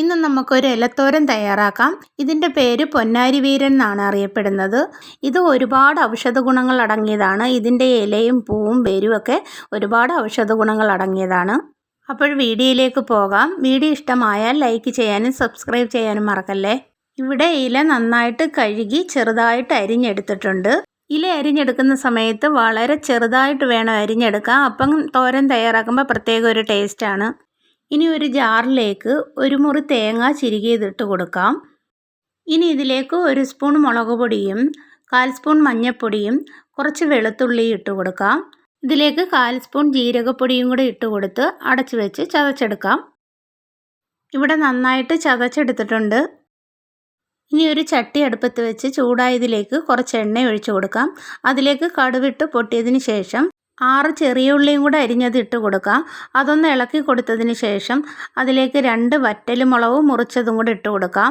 ഇന്ന് നമുക്കൊരു ഇലത്തോരൻ തയ്യാറാക്കാം. ഇതിന്റെ പേര് പൊന്നാരി വീരൻ എന്നാണ് അറിയപ്പെടുന്നത്. ഇത് ഒരുപാട് ഔഷധ ഗുണങ്ങൾ അടങ്ങിയതാണ്. ഇതിന്റെ ഇലയും പൂവും വേരും ഒക്കെ ഒരുപാട് ഔഷധ ഗുണങ്ങൾ അടങ്ങിയതാണ്. അപ്പോൾ വീഡിയോയിലേക്ക് പോകാം. വീഡിയോ ഇഷ്ടമായാൽ ലൈക്ക് ചെയ്യാനും സബ്സ്ക്രൈബ് ചെയ്യാനും മറക്കല്ലേ? ഇവിടെ ഇല നന്നായിട്ട് കഴുകി ചെറുതായിട്ട് അരിഞ്ഞെടുത്തിട്ടുണ്ട്. ഇല അരിഞ്ഞെടുക്കുന്ന സമയത്ത് വളരെ ചെറുതായിട്ട് വേണം അരിഞ്ഞെടുക്കാൻ. അപ്പം തോരൻ തയ്യാറാക്കുമ്പോൾ പ്രത്യേക ഒരു ടേസ്റ്റാണ് ഇനി ഒരു ജാറിലേക്ക് ഒരു മുറി തേങ്ങ ചിരുകിയതിട്ട് കൊടുക്കാം. ഇനി ഇതിലേക്ക് ഒരു സ്പൂൺ മുളക് പൊടിയും കാൽ സ്പൂൺ മഞ്ഞൾപ്പൊടിയും കുറച്ച് വെളുത്തുള്ളി ഇട്ട് കൊടുക്കാം. ഇതിലേക്ക് കാൽ സ്പൂൺ ജീരകപ്പൊടിയും കൂടി ഇട്ട് കൊടുത്ത് അടച്ചു വെച്ച് ചതച്ചെടുക്കാം. ഇവിടെ നന്നായിട്ട് ചതച്ചെടുത്തിട്ടുണ്ട്. ഇനി ഒരു ചട്ടി അടുപ്പത്ത് വെച്ച് ചൂടായതിലേക്ക് കുറച്ച് എണ്ണ ഒഴിച്ചു കൊടുക്കാം. അതിലേക്ക് കടുവിട്ട് പൊട്ടിയതിന് ശേഷം ആറ് ചെറിയ ഉള്ളിയും കൂടെ അരിഞ്ഞത് ഇട്ട് കൊടുക്കുക. അതൊന്ന് ഇളക്കി കൊടുത്തതിന് ശേഷം അതിലേക്ക് രണ്ട് വറ്റലുമുളക് മുറിച്ചതും കൂടെ ഇട്ട് കൊടുക്കാം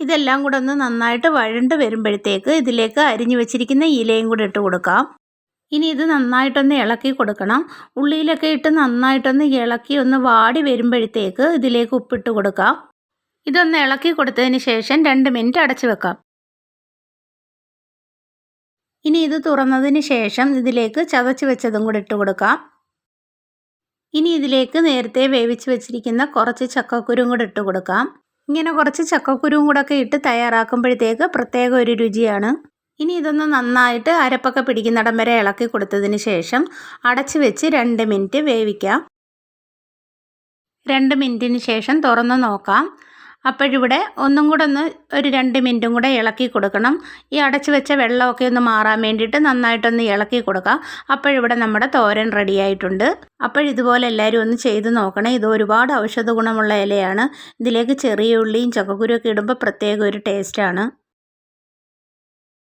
ഇതെല്ലാം കൂടെ ഒന്ന് നന്നായിട്ട് വഴണ്ട് വരുമ്പോഴത്തേക്ക് ഇതിലേക്ക് അരിഞ്ഞു വെച്ചിരിക്കുന്ന ഇലയും കൂടെ ഇട്ട് കൊടുക്കാം ഇനി ഇത് നന്നായിട്ടൊന്ന് ഇളക്കി കൊടുക്കണം. ഉള്ളിയിലൊക്കെ ഇട്ട് നന്നായിട്ടൊന്ന് ഇളക്കി ഒന്ന് വാടി വരുമ്പോഴത്തേക്ക് ഇതിലേക്ക് ഉപ്പിട്ട് കൊടുക്കാം ഇതൊന്ന് ഇളക്കി കൊടുത്തതിന് ശേഷം രണ്ട് മിനിറ്റ് അടച്ചു വെക്കാം ഇനി ഇത് തുറന്നതിന് ശേഷം ഇതിലേക്ക് ചതച്ച് വെച്ചതും കൂടി ഇട്ട് കൊടുക്കാം. ഇനി ഇതിലേക്ക് നേരത്തെ വേവിച്ച് വെച്ചിരിക്കുന്ന കുറച്ച് ചക്കക്കുരും കൂടെ ഇട്ട് കൊടുക്കാം. ഇങ്ങനെ കുറച്ച് ചക്കക്കുരും കൂടെ ഒക്കെ ഇട്ട് തയ്യാറാക്കുമ്പോഴത്തേക്ക് പ്രത്യേക ഒരു രുചിയാണ്. ഇനി ഇതൊന്ന് നന്നായിട്ട് അരപ്പൊക്കെ പിടിക്കുന്നിടം വരെ ഇളക്കി കൊടുത്തതിന് ശേഷം അടച്ചു വെച്ച് രണ്ട് മിനിറ്റ് വേവിക്കാം. രണ്ട് മിനിറ്റിന് ശേഷം തുറന്ന് നോക്കാം. അപ്പോഴിവിടെ ഒന്നും കൂടെ ഒന്ന് ഒരു രണ്ട് മിനിറ്റും കൂടെ ഇളക്കി കൊടുക്കണം. ഈ അടച്ചു വെച്ച വെള്ളമൊക്കെ ഒന്ന് മാറാൻ വേണ്ടിയിട്ട് നന്നായിട്ടൊന്ന് ഇളക്കി കൊടുക്കാം. അപ്പോഴിവിടെ നമ്മുടെ തോരൻ റെഡി ആയിട്ടുണ്ട്. അപ്പോഴിതുപോലെ എല്ലാവരും ഒന്ന് ചെയ്ത് നോക്കണേ. ഇത് ഒരുപാട് ഔഷധ ഗുണമുള്ള ഇലയാണ്. ഇതിലേക്ക് ചെറിയ ഉള്ളിയും ചക്കക്കുരുവൊക്കെ ഇടുമ്പോൾ പ്രത്യേക ഒരു ടേസ്റ്റാണ്